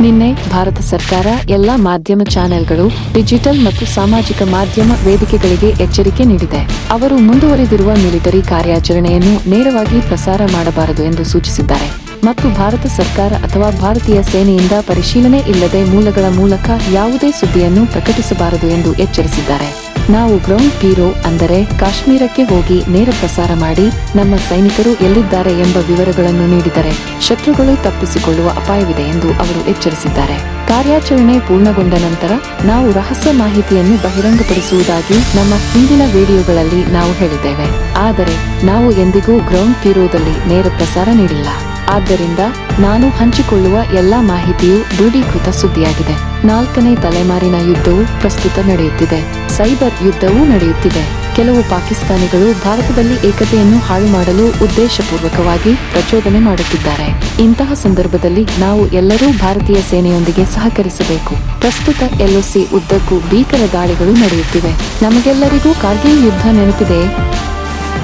ನಿನ್ನೆ ಭಾರತ ಸರ್ಕಾರ ಎಲ್ಲಾ ಮಾಧ್ಯಮ ಚಾನೆಲ್ಗಳು ಡಿಜಿಟಲ್ ಮತ್ತು ಸಾಮಾಜಿಕ ಮಾಧ್ಯಮ ವೇದಿಕೆಗಳಿಗೆ ಎಚ್ಚರಿಕೆ ನೀಡಿದೆ. ಅವರು ಮುಂದುವರೆದಿರುವ ಮಿಲಿಟರಿ ಕಾರ್ಯಾಚರಣೆಯನ್ನು ನೇರವಾಗಿ ಪ್ರಸಾರ ಮಾಡಬಾರದು ಎಂದು ಸೂಚಿಸಿದ್ದಾರೆ. ಮತ್ತು ಭಾರತ ಸರ್ಕಾರ ಅಥವಾ ಭಾರತೀಯ ಸೇನೆಯಿಂದ ಪರಿಶೀಲನೆ ಇಲ್ಲದೆ ಮೂಲಗಳ ಮೂಲಕ ಯಾವುದೇ ಸುದ್ದಿಯನ್ನು ಪ್ರಕಟಿಸಬಾರದು ಎಂದು ಎಚ್ಚರಿಸಿದ್ದಾರೆ. ನಾವು ಗ್ರೌಂಡ್ ಪೀರೋ ಅಂದರೆ ಕಾಶ್ಮೀರಕ್ಕೆ ಹೋಗಿ ನೇರ ಪ್ರಸಾರ ಮಾಡಿ ನಮ್ಮ ಸೈನಿಕರು ಎಲ್ಲಿದ್ದಾರೆ ಎಂಬ ವಿವರಗಳನ್ನು ನೀಡಿದರೆ ಶತ್ರುಗಳು ತಪ್ಪಿಸಿಕೊಳ್ಳುವ ಅಪಾಯವಿದೆ ಎಂದು ಅವರು ಎಚ್ಚರಿಸಿದ್ದಾರೆ. ಕಾರ್ಯಾಚರಣೆ ಪೂರ್ಣಗೊಂಡ ನಂತರ ನಾವು ರಹಸ್ಯ ಮಾಹಿತಿಯನ್ನು ಬಹಿರಂಗಪಡಿಸುವುದಾಗಿ ನಮ್ಮ ಹಿಂದಿನ ವಿಡಿಯೋಗಳಲ್ಲಿ ನಾವು ಹೇಳಿದ್ದೇವೆ. ಆದರೆ ನಾವು ಎಂದಿಗೂ ಗ್ರೌಂಡ್ ಪೀರೋದಲ್ಲಿ ನೇರ ಪ್ರಸಾರ ನೀಡಿಲ್ಲ. ಆದ್ದರಿಂದ ನಾನು ಹಂಚಿಕೊಳ್ಳುವ ಎಲ್ಲಾ ಮಾಹಿತಿಯು ದೃಢೀಕೃತ ಸುದ್ದಿಯಾಗಿದೆ. ನಾಲ್ಕನೇ ತಲೆಮಾರಿನ ಯುದ್ಧವು ಪ್ರಸ್ತುತ ನಡೆಯುತ್ತಿದೆ. ಸೈಬರ್ ಯುದ್ಧವೂ ನಡೆಯುತ್ತಿದೆ. ಕೆಲವು ಪಾಕಿಸ್ತಾನಿಗಳು ಭಾರತದಲ್ಲಿ ಏಕತೆಯನ್ನು ಹಾಳು ಮಾಡಲು ಉದ್ದೇಶಪೂರ್ವಕವಾಗಿ ಪ್ರಚೋದನೆ ಮಾಡುತ್ತಿದ್ದಾರೆ. ಇಂತಹ ಸಂದರ್ಭದಲ್ಲಿ ನಾವು ಎಲ್ಲರೂ ಭಾರತೀಯ ಸೇನೆಯೊಂದಿಗೆ ಸಹಕರಿಸಬೇಕು. ಪ್ರಸ್ತುತ ಎಲ್ಒಸಿ ಉದ್ದಕ್ಕೂ ಭೀಕರ ದಾಳಿಗಳು ನಡೆಯುತ್ತಿವೆ. ನಮಗೆಲ್ಲರಿಗೂ ಕಾರ್ಗಿಲ್ ಯುದ್ಧ ನೆನಪಿದೆ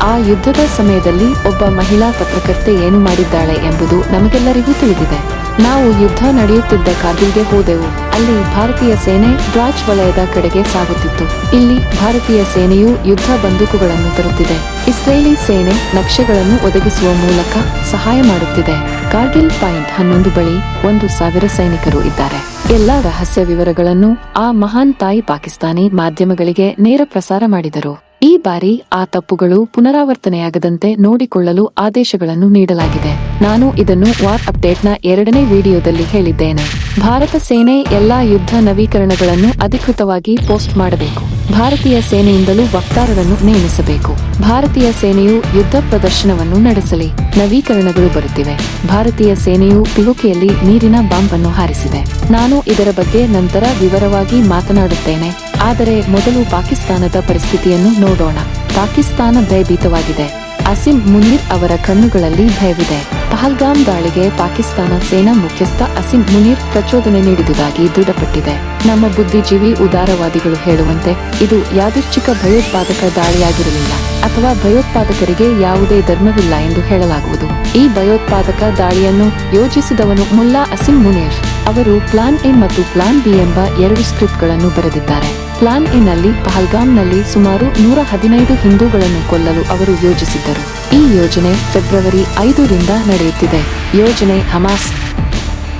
ಆ ಯುದ್ಧದ ಸಮಯದಲ್ಲಿ ಒಬ್ಬ ಮಹಿಳಾ ಪತ್ರಕರ್ತೆ ಏನು ಮಾಡಿದ್ದಾಳೆ ಎಂಬುದು ನಮಗೆಲ್ಲರಿಗೂ ತಿಳಿದಿದೆ. ನಾವು ಯುದ್ಧ ನಡೆಯುತ್ತಿದ್ದ ಕಾರ್ಗಿಲ್ಗೆ ಹೋದೆವು. ಅಲ್ಲಿ ಭಾರತೀಯ ಸೇನೆ ಡ್ರಾಚ್ ವಲಯದ ಕಡೆಗೆ ಸಾಗುತ್ತಿತ್ತು. ಇಲ್ಲಿ ಭಾರತೀಯ ಸೇನೆಯು ಯುದ್ಧ ಬಂದೂಕುಗಳನ್ನು ತರುತ್ತಿದೆ. ಇಸ್ರೇಲಿ ಸೇನೆ ನಕ್ಷೆಗಳನ್ನು ಒದಗಿಸುವ ಮೂಲಕ ಸಹಾಯ ಮಾಡುತ್ತಿದೆ. ಕಾರ್ಗಿಲ್ ಪಾಯಿಂಟ್ ಹನ್ನೊಂದು ಬಳಿ ಒಂದು ಸಾವಿರ ಸೈನಿಕರು ಇದ್ದಾರೆ. ಎಲ್ಲಾ ರಹಸ್ಯ ವಿವರಗಳನ್ನು ಆ ಮಹಾನ್ ತಾಯಿ ಪಾಕಿಸ್ತಾನಿ ಮಾಧ್ಯಮಗಳಿಗೆ ನೇರ ಪ್ರಸಾರ ಮಾಡಿದರು. ಈ ಬಾರಿ ಆ ತಪ್ಪುಗಳು ಪುನರಾವರ್ತನೆಯಾಗದಂತೆ ನೋಡಿಕೊಳ್ಳಲು ಆದೇಶಗಳನ್ನು ನೀಡಲಾಗಿದೆ. ನಾನು ಇದನ್ನು ವಾರ್ ಅಪ್ಡೇಟ್ನ ಎರಡನೇ ವಿಡಿಯೋದಲ್ಲಿ ಹೇಳಿದ್ದೇನೆ. ಭಾರತ ಸೇನೆ ಎಲ್ಲಾ ಯುದ್ಧ ನವೀಕರಣಗಳನ್ನು ಅಧಿಕೃತವಾಗಿ ಪೋಸ್ಟ್ ಮಾಡಬೇಕು. ಭಾರತೀಯ ಸೇನೆಯಿಂದಲೂ ವಕ್ತಾರರನ್ನು ನೇಮಿಸಬೇಕು. ಭಾರತೀಯ ಸೇನೆಯು ಯುದ್ಧ ಪ್ರದರ್ಶನವನ್ನು ನಡೆಸಲಿ. ನವೀಕರಣಗಳು ಬರುತ್ತಿವೆ. ಭಾರತೀಯ ಸೇನೆಯು ಪಿಗುಕೆಯಲ್ಲಿ ನೀರಿನ ಬಾಂಬ್ ಅನ್ನು ಹಾರಿಸಿದೆ. ನಾನು ಇದರ ಬಗ್ಗೆ ನಂತರ ವಿವರವಾಗಿ ಮಾತನಾಡುತ್ತೇನೆ. ಆದರೆ ಮೊದಲು ಪಾಕಿಸ್ತಾನದ ಪರಿಸ್ಥಿತಿಯನ್ನು ನೋಡೋಣ. ಪಾಕಿಸ್ತಾನ ಭಯಭೀತವಾಗಿದೆ. ಅಸಿಂ ಮುನೀರ್ ಅವರ ಕಣ್ಣುಗಳಲ್ಲಿ ಭಯವಿದೆ. ಪಹಲ್ಗಾಮ್ ದಾಳಿಗೆ ಪಾಕಿಸ್ತಾನ ಸೇನಾ ಮುಖ್ಯಸ್ಥ ಅಸಿಂ ಮುನೀರ್ ಪ್ರಚೋದನೆ ನೀಡಿದುದಾಗಿ ದೃಢಪಟ್ಟಿದೆ. ನಮ್ಮ ಬುದ್ಧಿಜೀವಿ ಉದಾರವಾದಿಗಳು ಹೇಳುವಂತೆ ಇದು ಯಾದೃಚ್ಛಿಕ ಭಯೋತ್ಪಾದಕ ದಾಳಿಯಾಗಿರಲಿಲ್ಲ ಅಥವಾ ಭಯೋತ್ಪಾದಕರಿಗೆ ಯಾವುದೇ ಧರ್ಮವಿಲ್ಲ ಎಂದು ಹೇಳಲಾಗುವುದು. ಈ ಭಯೋತ್ಪಾದಕ ದಾಳಿಯನ್ನು ಯೋಜಿಸಿದವನು ಮುಲ್ಲಾ ಅಸಿಂ ಮುನೀರ್. ಅವರು ಪ್ಲಾನ್ ಎ ಮತ್ತು ಪ್ಲಾನ್ ಬಿ ಎಂಬ ಎರಡು ಸ್ಕ್ರಿಪ್ಟ್ಗಳನ್ನು ಬರೆದಿದ್ದಾರೆ. ಪ್ಲಾನ್ ಎ ನಲ್ಲಿ ಪಹಲ್ಗಾಮ್ನಲ್ಲಿ ಸುಮಾರು ನೂರ ಹದಿನೈದು ಹಿಂದೂಗಳನ್ನು ಕೊಲ್ಲಲು ಅವರು ಯೋಜಿಸಿದ್ದರು. ಈ ಯೋಜನೆ ಫೆಬ್ರವರಿ ಐದರಿಂದ ನಡೆಯುತ್ತಿದೆ. ಯೋಜನೆ ಹಮಾಸ್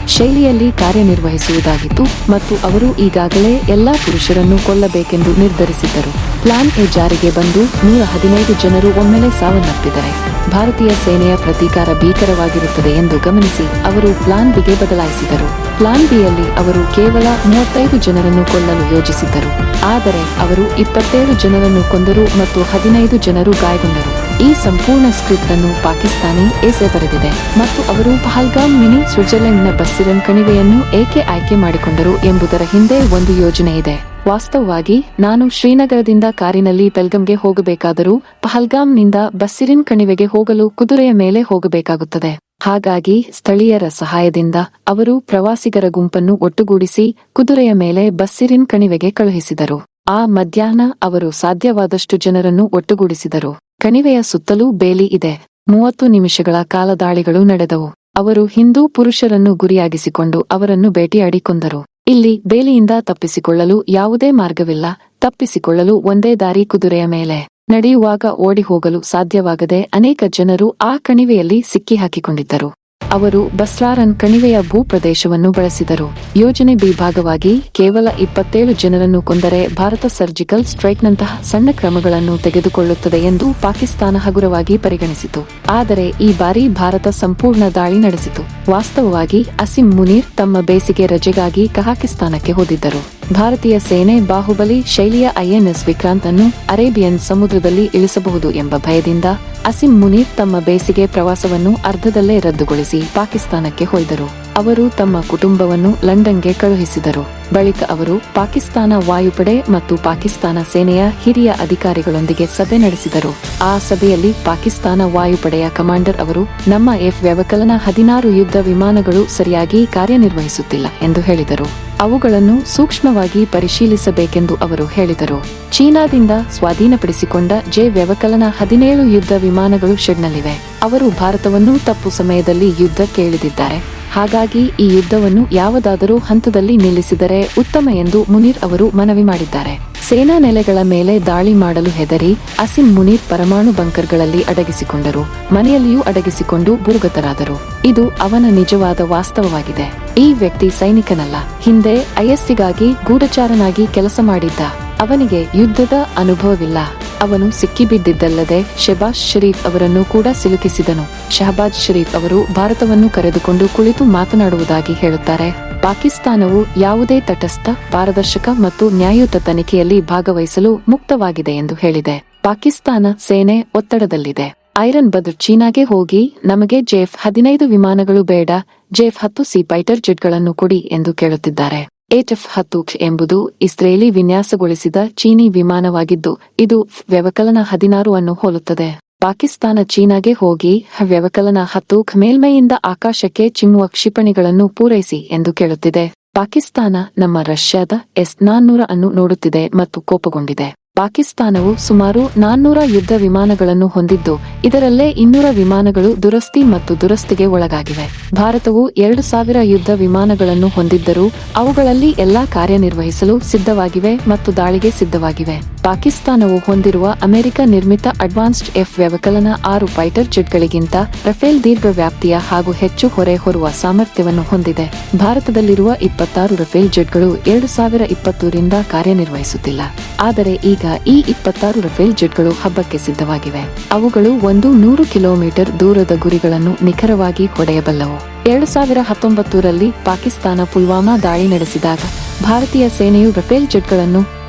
ಶೈಲಿಯಲ್ಲಿ ಕಾರ್ಯನಿರ್ವಹಿಸುವುದಾಗಿತ್ತು ಮತ್ತು ಅವರು ಈಗಾಗಲೇ ಎಲ್ಲಾ ಪುರುಷರನ್ನು ಕೊಲ್ಲಬೇಕೆಂದು ನಿರ್ಧರಿಸಿದ್ದರು. ಪ್ಲಾನ್ ಎ ಜಾರಿಗೆ ಬಂದು ನೂರ ಹದಿನೈದು ಜನರು ಒಮ್ಮೆಲೆ ಸಾವನ್ನಪ್ಪಿದ್ದಾರೆ ಭಾರತೀಯ ಸೇನೆಯ ಪ್ರತೀಕಾರ ಭೀಕರವಾಗಿರುತ್ತದೆ ಎಂದು ಗಮನಿಸಿ ಅವರು ಪ್ಲಾನ್ ಬಿಗೆ ಬದಲಾಯಿಸಿದರು. ಪ್ಲಾನ್ ಬಿಯಲ್ಲಿ ಅವರು ಕೇವಲ ಮೂವತ್ತೈದು ಜನರನ್ನು ಕೊಲ್ಲಲು ಯೋಜಿಸಿದ್ದರು. ಆದರೆ ಅವರು ಇಪ್ಪತ್ತೇಳು ಜನರನ್ನು ಕೊಂದರು ಮತ್ತು ಹದಿನೈದು ಜನರು ಗಾಯಗೊಂಡರು. ಈ ಸಂಪೂರ್ಣ ಸ್ಕ್ರಿಪ್ಟ್ ಅನ್ನು ಪಾಕಿಸ್ತಾನಿ ಎಸೆ ಬರೆದಿದೆ ಮತ್ತು ಅವರು ಪಹಲ್ಗಾಮ್ ಮಿನಿ ಸ್ವಿಟ್ಜರ್ಲೆಂಡ್ನ ಬಸ್ಸಿರನ್ ಕಣಿವೆಯನ್ನು ಏಕೆ ಆಯ್ಕೆ ಮಾಡಿಕೊಂಡರು ಎಂಬುದರ ಹಿಂದೆ ಒಂದು ಯೋಜನೆ ಇದೆ. ವಾಸ್ತವವಾಗಿ, ನಾನು ಶ್ರೀನಗರದಿಂದ ಕಾರಿನಲ್ಲಿ ಬೆಲ್ಗಂಗೆ ಹೋಗಬೇಕಾದರೂ ಪಹಲ್ಗಾಮ್ನಿಂದ ಬಸ್ಸಿರಿನ್ ಕಣಿವೆಗೆ ಹೋಗಲು ಕುದುರೆಯ ಮೇಲೆ ಹೋಗಬೇಕಾಗುತ್ತದೆ. ಹಾಗಾಗಿ, ಸ್ಥಳೀಯರ ಸಹಾಯದಿಂದ ಅವರು ಪ್ರವಾಸಿಗರ ಗುಂಪನ್ನು ಒಟ್ಟುಗೂಡಿಸಿ ಕುದುರೆಯ ಮೇಲೆ ಬಸ್ಸಿರಿನ್ ಕಣಿವೆಗೆ ಕಳುಹಿಸಿದರು. ಆ ಮಧ್ಯಾಹ್ನ ಅವರು ಸಾಧ್ಯವಾದಷ್ಟು ಜನರನ್ನು ಒಟ್ಟುಗೂಡಿಸಿದರು. ಕಣಿವೆಯ ಸುತ್ತಲೂ ಬೇಲಿ ಇದೆ. ಮೂವತ್ತು ನಿಮಿಷಗಳ ಕಾಲದಾಳಿಗಳು ನಡೆದವು. ಅವರು ಹಿಂದೂ ಪುರುಷರನ್ನು ಗುರಿಯಾಗಿಸಿಕೊಂಡು ಅವರನ್ನು ಭೇಟಿಯಾಡಿ ಕೊಂದರು ಇಲ್ಲಿ ಬೇಲಿಯಿಂದ ತಪ್ಪಿಸಿಕೊಳ್ಳಲು ಯಾವುದೇ ಮಾರ್ಗವಿಲ್ಲ. ತಪ್ಪಿಸಿಕೊಳ್ಳಲು ಒಂದೇ ದಾರಿ ಕುದುರೆಯ ಮೇಲೆ. ನಡೆಯುವಾಗ ಓಡಿ ಹೋಗಲು ಸಾಧ್ಯವಾಗದೆ ಅನೇಕ ಜನರು ಆ ಕಣಿವೆಯಲ್ಲಿ ಸಿಕ್ಕಿ ಹಾಕಿಕೊಂಡಿದ್ದರು ಅವರು ಬಸ್ಲಾರನ್ ಕಣಿವೆಯ ಭೂಪ್ರದೇಶವನ್ನು ಬಳಸಿದರು. ಯೋಜನೆ ಬಿ ಭಾಗವಾಗಿ ಕೇವಲ ಇಪ್ಪತ್ತೇಳು ಜನರನ್ನು ಕೊಂದರೆ ಭಾರತ ಸರ್ಜಿಕಲ್ ಸ್ಟ್ರೈಕ್ನಂತಹ ಸಣ್ಣ ಕ್ರಮಗಳನ್ನು ತೆಗೆದುಕೊಳ್ಳುತ್ತದೆ ಎಂದು ಪಾಕಿಸ್ತಾನ ಹಗುರವಾಗಿ ಪರಿಗಣಿಸಿತು. ಆದರೆ ಈ ಬಾರಿ ಭಾರತ ಸಂಪೂರ್ಣ ದಾಳಿ ನಡೆಸಿತು. ವಾಸ್ತವವಾಗಿ ಅಸಿಂ ಮುನೀರ್ ತಮ್ಮ ಬೇಸಿಗೆ ರಜೆಗಾಗಿ ಕಹಾಕಿಸ್ತಾನಕ್ಕೆ ಹೋದಿದ್ದರು. ಭಾರತೀಯ ಸೇನೆ ಬಾಹುಬಲಿ ಶೈಲಿಯ ಐಎನ್ಎಸ್ ವಿಕ್ರಾಂತ್ ಅನ್ನು ಅರೇಬಿಯನ್ ಸಮುದ್ರದಲ್ಲಿ ಇಳಿಸಬಹುದು ಎಂಬ ಭಯದಿಂದ ಅಸಿಂ ಮುನೀರ್ ತಮ್ಮ ಬೇಸಿಗೆ ಪ್ರವಾಸವನ್ನು ಅರ್ಧದಲ್ಲೇ ರದ್ದುಗೊಳಿಸಿ ಪಾಕಿಸ್ತಾನಕ್ಕೆ ಹೋಯ್ದರು. ಅವರು ತಮ್ಮ ಕುಟುಂಬವನ್ನು ಲಂಡನ್ಗೆ ಕಳುಹಿಸಿದರು. ಬಳಿಕ ಅವರು ಪಾಕಿಸ್ತಾನ ವಾಯುಪಡೆ ಮತ್ತು ಪಾಕಿಸ್ತಾನ ಸೇನೆಯ ಹಿರಿಯ ಅಧಿಕಾರಿಗಳೊಂದಿಗೆ ಸಭೆ ನಡೆಸಿದರು. ಆ ಸಭೆಯಲ್ಲಿ ಪಾಕಿಸ್ತಾನ ವಾಯುಪಡೆಯ ಕಮಾಂಡರ್ ಅವರು, ನಮ್ಮ ಎಫ್ ವ್ಯವಕಲನ ಹದಿನಾರು ಯುದ್ಧ ವಿಮಾನಗಳು ಸರಿಯಾಗಿ ಕಾರ್ಯನಿರ್ವಹಿಸುತ್ತಿಲ್ಲ ಎಂದು ಹೇಳಿದರು. ಅವುಗಳನ್ನು ಸೂಕ್ಷ್ಮವಾಗಿ ಪರಿಶೀಲಿಸಬೇಕೆಂದು ಅವರು ಹೇಳಿದರು. ಚೀನಾದಿಂದ ಸ್ವಾಧೀನಪಡಿಸಿಕೊಂಡ ಜೆ ವ್ಯವಕಲನ ಹದಿನೇಳು ಯುದ್ಧ ವಿಮಾನಗಳು ಶೆಡ್ನಲ್ಲಿವೆ. ಅವರು ಭಾರತವನ್ನು ತಪ್ಪು ಸಮಯದಲ್ಲಿ ಯುದ್ಧಕ್ಕೆ ಇಳಿದಿದ್ದಾರೆ. ಹಾಗಾಗಿ ಈ ಯುದ್ಧವನ್ನು ಯಾವುದಾದರೂ ಹಂತದಲ್ಲಿ ನಿಲ್ಲಿಸಿದರೆ ಉತ್ತಮ ಎಂದು ಮುನೀರ್ ಅವರು ಮನವಿ ಮಾಡಿದ್ದಾರೆ. ಸೇನಾ ನೆಲೆಗಳ ಮೇಲೆ ದಾಳಿ ಮಾಡಲು ಹೆದರಿ ಅಸಿಂ ಮುನೀರ್ ಪರಮಾಣು ಬಂಕರ್ಗಳಲ್ಲಿ ಅಡಗಿಸಿಕೊಂಡರು. ಮನೆಯಲ್ಲಿಯೂ ಅಡಗಿಸಿಕೊಂಡು ಭೂಗತರಾದರು ಇದು ಅವನ ನಿಜವಾದ ವಾಸ್ತವವಾಗಿದೆ. ಈ ವ್ಯಕ್ತಿ ಸೈನಿಕನಲ್ಲ. ಹಿಂದೆ ಐಎಸ್ಸಿಗಾಗಿ ಗೂಢಚಾರನಾಗಿ ಕೆಲಸ ಮಾಡಿದ್ದ. ಅವನಿಗೆ ಯುದ್ಧದ ಅನುಭವವಿಲ್ಲ. ಅವನು ಸಿಕ್ಕಿಬಿದ್ದಿದ್ದಲ್ಲದೆ ಶೆಬಾಜ್ ಶರೀಫ್ ಅವರನ್ನು ಕೂಡ ಸಿಲುಕಿಸಿದನು. ಶಹಬಾಜ್ ಶರೀಫ್ ಅವರು ಭಾರತವನ್ನು ಕರೆದುಕೊಂಡು ಕುಳಿತು ಮಾತನಾಡುವುದಾಗಿ ಹೇಳುತ್ತಾರೆ. ಪಾಕಿಸ್ತಾನವು ಯಾವುದೇ ತಟಸ್ಥ, ಪಾರದರ್ಶಕ ಮತ್ತು ನ್ಯಾಯಯುತ ತನಿಖೆಯಲ್ಲಿ ಭಾಗವಹಿಸಲು ಮುಕ್ತವಾಗಿದೆ ಎಂದು ಹೇಳಿದೆ. ಪಾಕಿಸ್ತಾನ ಸೇನೆ ಒತ್ತಡದಲ್ಲಿದೆ. ಐರನ್ ಬದರ್ ಚೀನಾಗೆ ಹೋಗಿ, ನಮಗೆ ಜೆಫ್ ಹದಿನೈದು ವಿಮಾನಗಳು ಬೇಡ, ಜೆಫ್ ಹತ್ತು ಸಿ ಫೈಟರ್ ಜೆಟ್ಗಳನ್ನು ಕೊಡಿ ಎಂದು ಕೇಳುತ್ತಿದ್ದಾರೆ. ಎಫ್ ಹತ್ತು ಎಂಬುದು ಇಸ್ರೇಲಿ ವಿನ್ಯಾಸಗೊಳಿಸಿದ ಚೀನಿ ವಿಮಾನವಾಗಿದ್ದು, ಇದು ವ್ಯವಕಲನ ಹದಿನಾರು ಅನ್ನು ಹೋಲುತ್ತದೆ. ಪಾಕಿಸ್ತಾನ ಚೀನಾಗೆ ಹೋಗಿ, ವ್ಯವಕಲನ ಹತ್ತು ಮೇಲ್ಮೈಯಿಂದ ಆಕಾಶಕ್ಕೆ ಚಿಮ್ಮುವ ಕ್ಷಿಪಣಿಗಳನ್ನು ಪೂರೈಸಿ ಎಂದು ಕೇಳುತ್ತಿದೆ. ಪಾಕಿಸ್ತಾನ ನಮ್ಮ ರಷ್ಯಾದ ಎಸ್ ನಾನ್ನೂರ ಅನ್ನು ನೋಡುತ್ತಿದೆ ಮತ್ತು ಕೋಪಗೊಂಡಿದೆ. ಪಾಕಿಸ್ತಾನವು ಸುಮಾರು ನಾನ್ನೂರ ಯುದ್ಧ ವಿಮಾನಗಳನ್ನು ಹೊಂದಿದ್ದು, ಇದರಲ್ಲೇ ಇನ್ನೂರ ವಿಮಾನಗಳು ದುರಸ್ತಿ ಮತ್ತು ದುರಸ್ತಿಗೆ ಒಳಗಾಗಿವೆ. ಭಾರತವು ಎರಡು ಸಾವಿರ ಯುದ್ಧ ವಿಮಾನಗಳನ್ನು ಹೊಂದಿದ್ದರೂ, ಅವುಗಳಲ್ಲಿ ಎಲ್ಲಾ ಕಾರ್ಯನಿರ್ವಹಿಸಲು ಸಿದ್ಧವಾಗಿವೆ ಮತ್ತು ದಾಳಿಗೆ ಸಿದ್ಧವಾಗಿವೆ. ಪಾಕಿಸ್ತಾನವು ಹೊಂದಿರುವ ಅಮೆರಿಕ ನಿರ್ಮಿತ ಅಡ್ವಾನ್ಸ್ಡ್ ಎಫ್ ವ್ಯವಕಲನ ಆರು ಫೈಟರ್ ಜೆಟ್ಗಳಿಗಿಂತ ರಫೇಲ್ ದೀರ್ಘ ವ್ಯಾಪ್ತಿಯ ಹಾಗೂ ಹೆಚ್ಚು ಹೊರೆ ಹೊರುವ ಸಾಮರ್ಥ್ಯವನ್ನು ಹೊಂದಿದೆ. ಭಾರತದಲ್ಲಿರುವ ಇಪ್ಪತ್ತಾರು ರಫೇಲ್ ಜೆಟ್ಗಳು ಎರಡು ಸಾವಿರ ಇಪ್ಪತ್ತೂರಿಂದ ಕಾರ್ಯನಿರ್ವಹಿಸುತ್ತಿಲ್ಲ. ಆದರೆ ಈಗ ಈ ಇಪ್ಪತ್ತಾರು ರಫೇಲ್ ಜೆಟ್ಗಳು ಹಬ್ಬಕ್ಕೆ ಸಿದ್ಧವಾಗಿವೆ. ಅವುಗಳು ಒಂದು ನೂರು ಕಿಲೋಮೀಟರ್ ದೂರದ ಗುರಿಗಳನ್ನು ನಿಖರವಾಗಿ ಹೊಡೆಯಬಲ್ಲವು. ಎರಡು ಸಾವಿರ ಹತ್ತೊಂಬತ್ತರಲ್ಲಿ ಪಾಕಿಸ್ತಾನ ಪುಲ್ವಾಮಾ ದಾಳಿ ನಡೆಸಿದಾಗ ಭಾರತೀಯ ಸೇನೆಯು ರಫೇಲ್ ಜೆಟ್ಗಳನ್ನು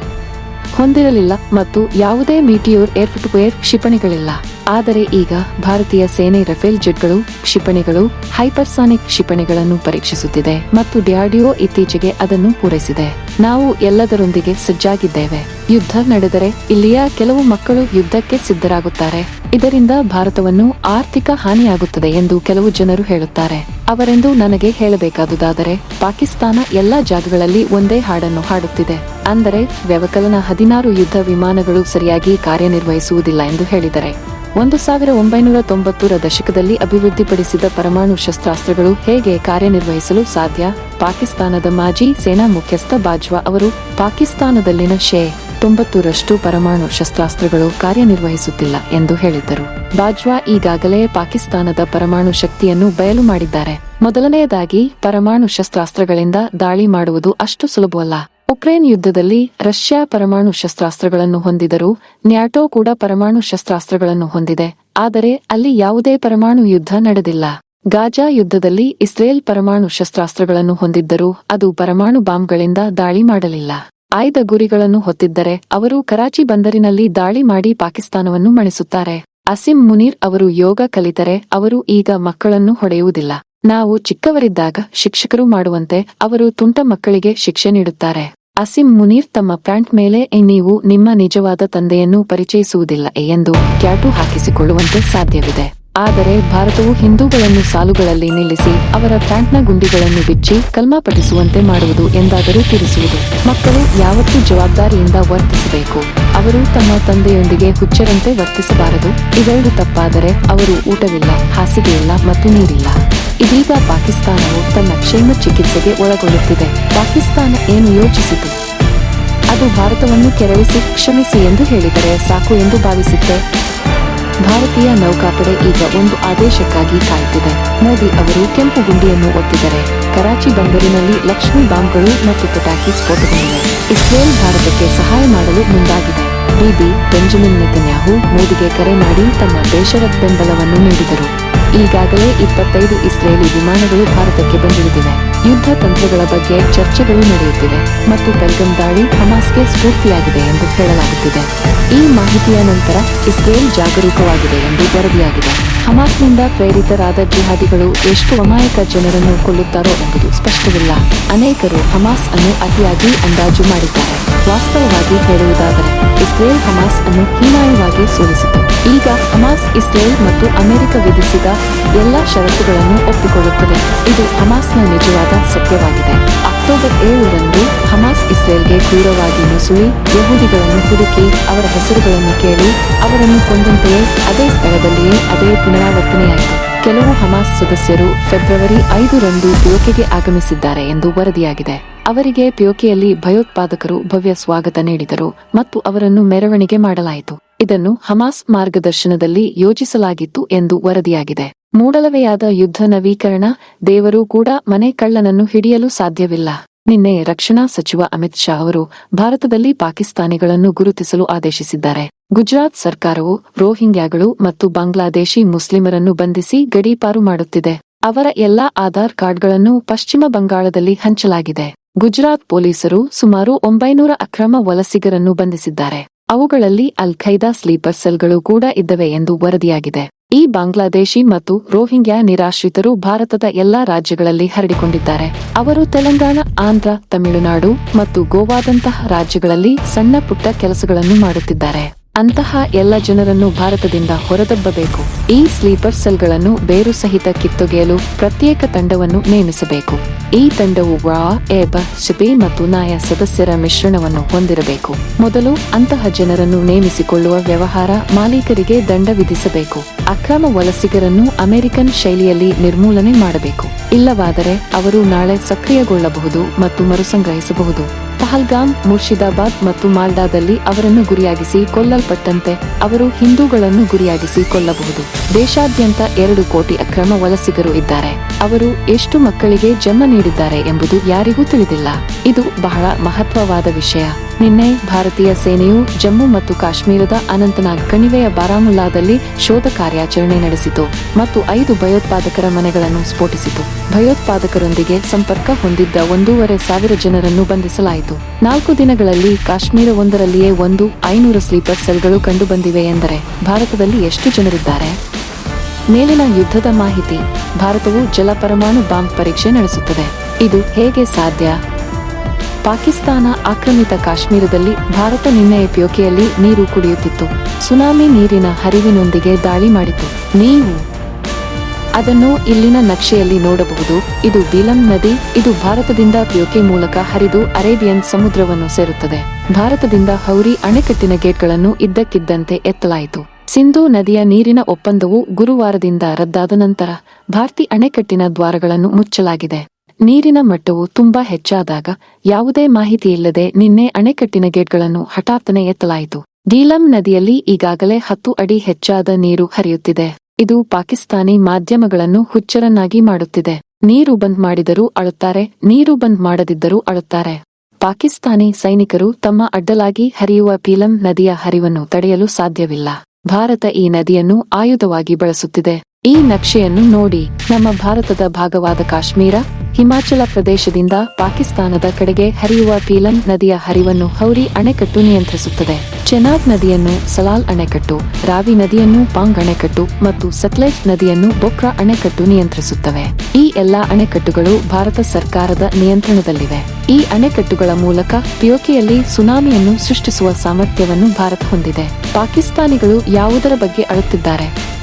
ಹೊಂದಿರಲಿಲ್ಲ ಮತ್ತು ಯಾವುದೇ ಮೀಟಿಯೋರ್ ಏರ್ ಕ್ಷಿಪಣಿಗಳಿಲ್ಲ. ಆದರೆ ಈಗ ಭಾರತೀಯ ಸೇನೆ ರಫೇಲ್ ಜೆಟ್ಗಳು ಕ್ಷಿಪಣಿಗಳು, ಹೈಪರ್ಸಾನಿಕ್ ಕ್ಷಿಪಣಿಗಳನ್ನು ಪರೀಕ್ಷಿಸುತ್ತಿದೆ ಮತ್ತು ಡಿಆರ್ಡಿಒ ಇತ್ತೀಚೆಗೆ ಅದನ್ನು ಪೂರೈಸಿದೆ. ನಾವು ಎಲ್ಲದರೊಂದಿಗೆ ಸಜ್ಜಾಗಿದ್ದೇವೆ. ಯುದ್ಧ ನಡೆದರೆ ಇಲ್ಲಿಯ ಕೆಲವು ಮಕ್ಕಳು ಯುದ್ಧಕ್ಕೆ ಸಿದ್ಧರಾಗುತ್ತಾರೆ. ಇದರಿಂದ ಭಾರತವನ್ನು ಆರ್ಥಿಕ ಹಾನಿಯಾಗುತ್ತದೆ ಎಂದು ಕೆಲವು ಜನರು ಹೇಳುತ್ತಾರೆ. ಅವರೆಂದು ನನಗೆ ಹೇಳಬೇಕಾದುದಾದರೆ, ಪಾಕಿಸ್ತಾನ ಎಲ್ಲಾ ಜಾಗಗಳಲ್ಲಿ ಒಂದೇ ಹಾಡನ್ನು ಹಾಡುತ್ತಿದೆ. ಅಂದರೆ ವ್ಯವಕಲನ ಹದಿನಾರು ಯುದ್ಧ ವಿಮಾನಗಳು ಸರಿಯಾಗಿ ಕಾರ್ಯನಿರ್ವಹಿಸುವುದಿಲ್ಲ ಎಂದು ಹೇಳಿದರೆ. ಒಂದು ಸಾವಿರ ಒಂಬೈನೂರ ತೊಂಬತ್ತರ ದಶಕದಲ್ಲಿ ಅಭಿವೃದ್ಧಿಪಡಿಸಿದ ಪರಮಾಣು ಶಸ್ತ್ರಾಸ್ತ್ರಗಳು ಹೇಗೆ ಕಾರ್ಯನಿರ್ವಹಿಸಲು ಸಾಧ್ಯ? ಪಾಕಿಸ್ತಾನದ ಮಾಜಿ ಸೇನಾ ಮುಖ್ಯಸ್ಥ ಬಾಜ್ವಾ ಅವರು ಪಾಕಿಸ್ತಾನದಲ್ಲಿನ ಶೇ ತೊಂಬತ್ತರಷ್ಟು ಪರಮಾಣು ಶಸ್ತ್ರಾಸ್ತ್ರಗಳು ಕಾರ್ಯನಿರ್ವಹಿಸುತ್ತಿಲ್ಲ ಎಂದು ಹೇಳಿದ್ದರು. ಬಾಜ್ವಾ ಈಗಾಗಲೇ ಪಾಕಿಸ್ತಾನದ ಪರಮಾಣು ಶಕ್ತಿಯನ್ನು ಬಯಲು ಮಾಡಿದ್ದಾರೆ. ಮೊದಲನೆಯದಾಗಿ, ಪರಮಾಣು ಶಸ್ತ್ರಾಸ್ತ್ರಗಳಿಂದ ದಾಳಿ ಮಾಡುವುದು ಅಷ್ಟು ಸುಲಭವಲ್ಲ. ಉಕ್ರೇನ್ ಯುದ್ಧದಲ್ಲಿ ರಷ್ಯಾ ಪರಮಾಣು ಶಸ್ತ್ರಾಸ್ತ್ರಗಳನ್ನು ಹೊಂದಿದರೂ ನ್ಯಾಟೋ ಕೂಡ ಪರಮಾಣು ಶಸ್ತ್ರಾಸ್ತ್ರಗಳನ್ನು ಹೊಂದಿದೆ. ಆದರೆ ಅಲ್ಲಿ ಯಾವುದೇ ಪರಮಾಣು ಯುದ್ಧ ನಡೆದಿಲ್ಲ. ಗಾಜಾ ಯುದ್ಧದಲ್ಲಿ ಇಸ್ರೇಲ್ ಪರಮಾಣು ಶಸ್ತ್ರಾಸ್ತ್ರಗಳನ್ನು ಹೊಂದಿದ್ದರೂ ಅದು ಪರಮಾಣು ಬಾಂಬ್ಗಳಿಂದ ದಾಳಿ ಮಾಡಲಿಲ್ಲ. ಆಯ್ದ ಗುರಿಗಳನ್ನು ಹೊತ್ತಿದ್ದರೆ ಅವರು ಕರಾಚಿ ಬಂದರಿನಲ್ಲಿ ದಾಳಿ ಮಾಡಿ ಪಾಕಿಸ್ತಾನವನ್ನು ಮಣಿಸುತ್ತಾರೆ. ಅಸಿಂ ಮುನೀರ್ ಅವರು ಯೋಗ ಕಲಿತರೆ ಅವರು ಈಗ ಮಕ್ಕಳನ್ನು ಹೊಡೆಯುವುದಿಲ್ಲ. ನಾವು ಚಿಕ್ಕವರಿದ್ದಾಗ ಶಿಕ್ಷಕರು ಮಾಡುವಂತೆ ಅವರು ತುಂಟ ಮಕ್ಕಳಿಗೆ ಶಿಕ್ಷೆ ನೀಡುತ್ತಾರೆ. ಅಸಿಂ ಮುನೀರ್ ತಮ್ಮ ಪ್ಯಾಂಟ್ ಮೇಲೆ ನೀವು ನಿಮ್ಮ ನಿಜವಾದ ತಂದೆಯನ್ನು ಪರಿಚಯಿಸುವುದಿಲ್ಲ ಎಂದು ಕ್ಯಾಟು ಹಾಕಿಸಿಕೊಳ್ಳುವಂತೆ ಸಾಧ್ಯವಿದೆ. ಆದರೆ ಭಾರತವು ಹಿಂದೂಗಳನ್ನು ಸಾಲುಗಳಲ್ಲಿ ನಿಲ್ಲಿಸಿ ಅವರ ಪ್ಯಾಂಟ್ನ ಗುಂಡಿಗಳನ್ನು ಬಿಚ್ಚಿ ಕಲ್ಮಾಪಟಿಸುವಂತೆ ಮಾಡುವುದು ಎಂದಾದರೂ ತಿಳಿಸುವುದು ಮಕ್ಕಳು ಯಾವತ್ತೂ ಜವಾಬ್ದಾರಿಯಿಂದ ವರ್ತಿಸಬೇಕು. ಅವರು ತಮ್ಮ ತಂದೆಯೊಂದಿಗೆ ಹುಚ್ಚರಂತೆ ವರ್ತಿಸಬಾರದು. ಇವೆರಡು ತಪ್ಪಾದರೆ ಅವರು ಊಟವಿಲ್ಲ, ಹಾಸಿಗೆಯಿಲ್ಲ ಮತ್ತು ನೀರಿಲ್ಲ. ಇದೀಗ ಪಾಕಿಸ್ತಾನವು ತನ್ನ ಕ್ಷೇಮ ಚಿಕಿತ್ಸೆಗೆ ಒಳಗೊಳ್ಳುತ್ತಿದೆ. ಪಾಕಿಸ್ತಾನ ಏನು ಯೋಚಿಸಿತು? ಅದು ಭಾರತವನ್ನು ಕೆರಳಿಸಿ ಕ್ಷಮಿಸಿ ಎಂದು ಹೇಳಿದರೆ ಸಾಕು ಎಂದು ಭಾವಿಸಿದ್ದೆ ಭಾರತೀಯ ನೌಕಾಪಡೆ ಈಗ ಒಂದು ಆದೇಶಕ್ಕಾಗಿ ಕಾಯುತ್ತಿದೆ. ಮೋದಿ ಅವರು ಕೆಂಪು ಗುಂಡಿಯನ್ನು ಒತ್ತಿದರೆ ಕರಾಚಿ ಬಂದರಿನಲ್ಲಿ ಲಕ್ಷ್ಮಿ ಬಾಂಬ್ಗಳು ಮತ್ತು ಪಟಾಕಿ ಸ್ಫೋಟಗೊಂಡಿವೆ. ಇಸ್ರೇಲ್ ಭಾರತಕ್ಕೆ ಸಹಾಯ ಮಾಡಲು ಮುಂದಾಗಿದೆ. ಬಿಬಿ ಬೆಂಜಮಿನ್ ನೆತನ್ಯಾಹು ಮೋದಿಗೆ ಕರೆ ಮಾಡಿ ತಮ್ಮ ದೇಶದ ಬೆಂಬಲವನ್ನು ನೀಡಿದರು. ಈಗಾಗಲೇ ಇಪ್ಪತ್ತೈದು ಇಸ್ರೇಲಿ ವಿಮಾನಗಳು ಭಾರತಕ್ಕೆ ಬಂದಿಳಿದಿವೆ ಯುದ್ಧ ತಂತ್ರಗಳ ಬಗ್ಗೆ ಚರ್ಚೆಗಳು ನಡೆಯುತ್ತಿವೆ ಮತ್ತು ಬೆಲ್ಗಂ ದಾಳಿ ಹಮಾಸ್ಗೆ ಸ್ಫೂರ್ತಿಯಾಗಿದೆ ಎಂದು ಹೇಳಲಾಗುತ್ತಿದೆ. ಈ ಮಾಹಿತಿಯ ನಂತರ ಇಸ್ರೇಲ್ ಜಾಗರೂಕವಾಗಿದೆ ಎಂದು ವರದಿಯಾಗಿದೆ. ಹಮಾಸ್ನಿಂದ ಪ್ರೇರಿತರಾದ ಜಿಹಾದಿಗಳು ಎಷ್ಟು ಅಮಾಯಕ ಜನರನ್ನು ಕೊಲ್ಲುತ್ತಾರೋ ಎಂಬುದು ಸ್ಪಷ್ಟವಿಲ್ಲ. ಅನೇಕರು ಹಮಾಸ್ ಅನ್ನು ಅತಿಯಾಗಿ ಅಂದಾಜು ಮಾಡಿದ್ದಾರೆ. ವಾಸ್ತವವಾಗಿ ಹೇಳುವುದಾದರೆ, ಇಸ್ರೇಲ್ ಹಮಾಸ್ ಅನ್ನು ಹೀನಾಯವಾಗಿ ಸೋಲಿಸಿತು. ಈಗ ಹಮಾಸ್ ಇಸ್ರೇಲ್ ಮತ್ತು ಅಮೆರಿಕ ವಿಧಿಸಿದ ಎಲ್ಲಾ ಷರತ್ತುಗಳನ್ನು ಒಪ್ಪಿಕೊಳ್ಳುತ್ತದೆ. ಇದು ಹಮಾಸ್ನ ನಿಜವಾದ ಸತ್ಯವಾಗಿದೆ. ಅಕ್ಟೋಬರ್ ಏಳರಂದು ಹಮಾಸ್ ಇಸ್ರೇಲ್ಗೆ ಕ್ರೂರವಾಗಿ ನುಸುಳಿ ಯಹೂದಿಗಳನ್ನು ಹುಡುಕಿ ಅವರ ಹೆಸರುಗಳನ್ನು ಕೇಳಿ ಅವರನ್ನು ಕೊಂದಂತೆಯೇ ಅದೇ ಸ್ಥಳದಲ್ಲಿಯೇ ಅದೇ ಪುನರಾವರ್ತನೆಯಾಯಿತು. ಕೆಲವು ಹಮಾಸ್ ಸದಸ್ಯರು ಫೆಬ್ರವರಿ ಐದರಂದು ಪಿಯೋಕೆಗೆ ಆಗಮಿಸಿದ್ದಾರೆ ಎಂದು ವರದಿಯಾಗಿದೆ. ಅವರಿಗೆ ಪಿಯೋಕೆಯಲ್ಲಿ ಭಯೋತ್ಪಾದಕರು ಭವ್ಯ ಸ್ವಾಗತ ನೀಡಿದರು ಮತ್ತು ಅವರನ್ನು ಮೆರವಣಿಗೆ ಮಾಡಲಾಯಿತು. ಇದನ್ನು ಹಮಾಸ್ ಮಾರ್ಗದರ್ಶನದಲ್ಲಿ ಯೋಜಿಸಲಾಗಿತ್ತು ಎಂದು ವರದಿಯಾಗಿದೆ. ಮೂಡಲವೆಯಾದ ಯುದ್ಧ ನವೀಕರಣ, ದೇವರು ಕೂಡ ಮನೆ ಕಳ್ಳನನ್ನು ಹಿಡಿಯಲು ಸಾಧ್ಯವಿಲ್ಲ. ನಿನ್ನೆ ರಕ್ಷಣಾ ಸಚಿವ ಅಮಿತ್ ಶಾ ಅವರು ಭಾರತದಲ್ಲಿ ಪಾಕಿಸ್ತಾನಿಗಳನ್ನು ಗುರುತಿಸಲು ಆದೇಶಿಸಿದ್ದಾರೆ. ಗುಜರಾತ್ ಸರ್ಕಾರವು ರೋಹಿಂಗ್ಯಾಗಳು ಮತ್ತು ಬಾಂಗ್ಲಾದೇಶಿ ಮುಸ್ಲಿಮರನ್ನು ಬಂಧಿಸಿ ಗಡೀಪಾರು ಮಾಡುತ್ತಿದೆ. ಅವರ ಎಲ್ಲಾ ಆಧಾರ್ ಕಾರ್ಡ್ಗಳನ್ನು ಪಶ್ಚಿಮ ಬಂಗಾಳದಲ್ಲಿ ಹಂಚಲಾಗಿದೆ. ಗುಜರಾತ್ ಪೊಲೀಸರು ಸುಮಾರು ಒಂಬೈನೂರ ಅಕ್ರಮ ವಲಸಿಗರನ್ನು ಬಂಧಿಸಿದ್ದಾರೆ. ಅವುಗಳಲ್ಲಿ ಅಲ್ ಖೈದಾ ಸ್ಲೀಪರ್ ಸೆಲ್ಗಳು ಕೂಡ ಇದ್ದವೆ ಎಂದು ವರದಿಯಾಗಿದೆ. ಈ ಬಾಂಗ್ಲಾದೇಶಿ ಮತ್ತು ರೋಹಿಂಗ್ಯಾ ನಿರಾಶ್ರಿತರು ಭಾರತದ ಎಲ್ಲಾ ರಾಜ್ಯಗಳಲ್ಲಿ ಹರಡಿಕೊಂಡಿದ್ದಾರೆ. ಅವರು ತೆಲಂಗಾಣ, ಆಂಧ್ರ, ತಮಿಳುನಾಡು ಮತ್ತು ಗೋವಾದಂತಹ ರಾಜ್ಯಗಳಲ್ಲಿ ಸಣ್ಣ ಪುಟ್ಟ ಕೆಲಸಗಳನ್ನು ಮಾಡುತ್ತಿದ್ದಾರೆ. ಅಂತಹ ಎಲ್ಲ ಜನರನ್ನು ಭಾರತದಿಂದ ಹೊರದಬ್ಬಬೇಕು. ಈ ಸ್ಲೀಪರ್ ಸೆಲ್ಗಳನ್ನು ಬೇರು ಸಹಿತ ಕಿತ್ತೊಗೆಯಲು ಪ್ರತ್ಯೇಕ ತಂಡವನ್ನು ನೇಮಿಸಬೇಕು. ಈ ತಂಡವು ರಾ ಏಬ ಶಿಬಿ ಮತ್ತು ನಾಯ ಸದಸ್ಯರ ಮಿಶ್ರಣವನ್ನು ಹೊಂದಿರಬೇಕು. ಮೊದಲು ಅಂತಹ ಜನರನ್ನು ನೇಮಿಸಿಕೊಳ್ಳುವ ವ್ಯವಹಾರ ಮಾಲೀಕರಿಗೆ ದಂಡ ವಿಧಿಸಬೇಕು. ಅಕ್ರಮ ವಲಸಿಗರನ್ನು ಅಮೆರಿಕನ್ ಶೈಲಿಯಲ್ಲಿ ನಿರ್ಮೂಲನೆ ಮಾಡಬೇಕು. ಇಲ್ಲವಾದರೆ ಅವರು ನಾಳೆ ಸಕ್ರಿಯಗೊಳ್ಳಬಹುದು ಮತ್ತು ಮರುಸಂಗ್ರಹಿಸಬಹುದು. ಪಹಲ್ಗಾಮ್, ಮುರ್ಷಿದಾಬಾದ್ ಮತ್ತು ಮಾಲ್ಡಾದಲ್ಲಿ ಅವರನ್ನು ಗುರಿಯಾಗಿಸಿ ಕೊಲ್ಲಲ್ಪಟ್ಟಂತೆ ಅವರು ಹಿಂದೂಗಳನ್ನು ಗುರಿಯಾಗಿಸಿ ಕೊಲ್ಲಬಹುದು. ದೇಶಾದ್ಯಂತ ಎರಡು ಕೋಟಿ ಅಕ್ರಮ ವಲಸಿಗರು ಇದ್ದಾರೆ. ಅವರು ಎಷ್ಟು ಮಕ್ಕಳಿಗೆ ಜನ್ಮ ನೀಡಿದ್ದಾರೆ ಎಂಬುದು ಯಾರಿಗೂ ತಿಳಿದಿಲ್ಲ. ಇದು ಬಹಳ ಮಹತ್ವವಾದ ವಿಷಯ. ನಿನ್ನೆ ಭಾರತೀಯ ಸೇನೆಯು ಜಮ್ಮು ಮತ್ತು ಕಾಶ್ಮೀರದ ಅನಂತನಾಗ್ ಕಣಿವೆಯ ಬಾರಾಮುಲ್ಲಾದಲ್ಲಿ ಶೋಧ ಕಾರ್ಯಾಚರಣೆ ನಡೆಸಿತು ಮತ್ತು ಐದು ಭಯೋತ್ಪಾದಕರ ಮನೆಗಳನ್ನು ಸ್ಫೋಟಿಸಿತು. ಭಯೋತ್ಪಾದಕರೊಂದಿಗೆ ಸಂಪರ್ಕ ಹೊಂದಿದ್ದ ಒಂದೂವರೆ ಸಾವಿರ ಜನರನ್ನು ಬಂಧಿಸಲಾಯಿತು. ನಾಲ್ಕು ದಿನಗಳಲ್ಲಿ ಕಾಶ್ಮೀರ ಒಂದರಲ್ಲಿಯೇ ಒಂದು ಐನೂರು ಸ್ಲೀಪರ್ ಸೆಲ್ಗಳು ಕಂಡುಬಂದಿವೆ ಎಂದರೆ ಭಾರತದಲ್ಲಿ ಎಷ್ಟು ಜನರಿದ್ದಾರೆ? ಮೇಲಿನ ಯುದ್ಧದ ಮಾಹಿತಿ, ಭಾರತವು ಜಲ ಪರಮಾಣು ಬಾಂಬ್ ಪರೀಕ್ಷೆ ನಡೆಸುತ್ತದೆ. ಇದು ಹೇಗೆ ಸಾಧ್ಯ? ಪಾಕಿಸ್ತಾನ ಆಕ್ರಮಿತ ಕಾಶ್ಮೀರದಲ್ಲಿ ಭಾರತ ನಿನ್ನೆ ಪ್ಯೋಕೆಯಲ್ಲಿ ನೀರು ಕುಡಿಯುತ್ತಿತ್ತು. ಸುನಾಮಿ ನೀರಿನ ಹರಿವಿನೊಂದಿಗೆ ದಾಳಿ ಮಾಡಿತು. ನೀವು ಅದನ್ನು ಇಲ್ಲಿನ ನಕ್ಷೆಯಲ್ಲಿ ನೋಡಬಹುದು. ಇದು ಬೀಲಂ ನದಿ, ಇದು ಭಾರತದಿಂದ ಪ್ಯೋಕೆ ಮೂಲಕ ಹರಿದು ಅರೇಬಿಯನ್ ಸಮುದ್ರವನ್ನು ಸೇರುತ್ತದೆ. ಭಾರತದಿಂದ ಹೌರಿ ಅಣೆಕಟ್ಟಿನ ಗೇಟ್ಗಳನ್ನು ಇದ್ದಕ್ಕಿದ್ದಂತೆ ಎತ್ತಲಾಯಿತು. ಸಿಂಧೂ ನದಿಯ ನೀರಿನ ಒಪ್ಪಂದವು ಗುರುವಾರದಿಂದ ರದ್ದಾದ ನಂತರ ಭಾರತಿ ಅಣೆಕಟ್ಟಿನ ದ್ವಾರಗಳನ್ನು ಮುಚ್ಚಲಾಗಿದೆ. ನೀರಿನ ಮಟ್ಟವು ತುಂಬಾ ಹೆಚ್ಚಾದಾಗ ಯಾವುದೇ ಮಾಹಿತಿ ಇಲ್ಲದೆ ನಿನ್ನೆ ಅಣೆಕಟ್ಟಿನ ಗೇಟ್ಗಳನ್ನು ಹಠಾತ್ತನೆ ಎತ್ತಲಾಯಿತು. ದೀಲಂ ನದಿಯಲ್ಲಿ ಈಗಾಗಲೇ ಹತ್ತು ಅಡಿ ಹೆಚ್ಚಾದ ನೀರು ಹರಿಯುತ್ತಿದೆ. ಇದು ಪಾಕಿಸ್ತಾನಿ ಮಾಧ್ಯಮಗಳನ್ನು ಹುಚ್ಚರನ್ನಾಗಿ ಮಾಡುತ್ತಿದೆ. ನೀರು ಬಂದ್ ಮಾಡಿದರೂ ಅಳುತ್ತಾರೆ, ನೀರು ಬಂದ್ ಮಾಡದಿದ್ದರೂ ಅಳುತ್ತಾರೆ. ಪಾಕಿಸ್ತಾನಿ ಸೈನಿಕರು ತಮ್ಮ ಅಡ್ಡಲಾಗಿ ಹರಿಯುವ ಪೀಲಂ ನದಿಯ ಹರಿವನ್ನು ತಡೆಯಲು ಸಾಧ್ಯವಿಲ್ಲ. ಭಾರತ ಈ ನದಿಯನ್ನು ಆಯುಧವಾಗಿ ಬಳಸುತ್ತಿದೆ. ಈ ನಕ್ಷೆಯನ್ನು ನೋಡಿ ನಮ್ಮ ಭಾರತದ ಭಾಗವಾದ ಕಾಶ್ಮೀರ ಹಿಮಾಚಲ ಪ್ರದೇಶದಿಂದ ಪಾಕಿಸ್ತಾನದ ಕಡೆಗೆ ಹರಿಯುವ ಪೀಲಂ ನದಿಯ ಹರಿವನ್ನು ಹೌರಿ ಅಣೆಕಟ್ಟು ನಿಯಂತ್ರಿಸುತ್ತದೆ. ಚೆನಾಬ್ ನದಿಯನ್ನು ಸಲಾಲ್ ಅಣೆಕಟ್ಟು, ರಾವಿ ನದಿಯನ್ನು ಪಾಂಗ್ ಅಣೆಕಟ್ಟು ಮತ್ತು ಸತ್ಲೆಜ್ ನದಿಯನ್ನು ಬೊಕ್ರಾ ಅಣೆಕಟ್ಟು ನಿಯಂತ್ರಿಸುತ್ತವೆ. ಈ ಎಲ್ಲಾ ಅಣೆಕಟ್ಟುಗಳು ಭಾರತ ಸರ್ಕಾರದ ನಿಯಂತ್ರಣದಲ್ಲಿವೆ. ಈ ಅಣೆಕಟ್ಟುಗಳ ಮೂಲಕ ಪಿಯೋಕೆಯಲ್ಲಿ ಸುನಾಮಿಯನ್ನು ಸೃಷ್ಟಿಸುವ ಸಾಮರ್ಥ್ಯವನ್ನು ಭಾರತ ಹೊಂದಿದೆ. ಪಾಕಿಸ್ತಾನಿಗಳು ಯಾವುದರ ಬಗ್ಗೆ ಅಳುತ್ತಿದ್ದಾರೆ?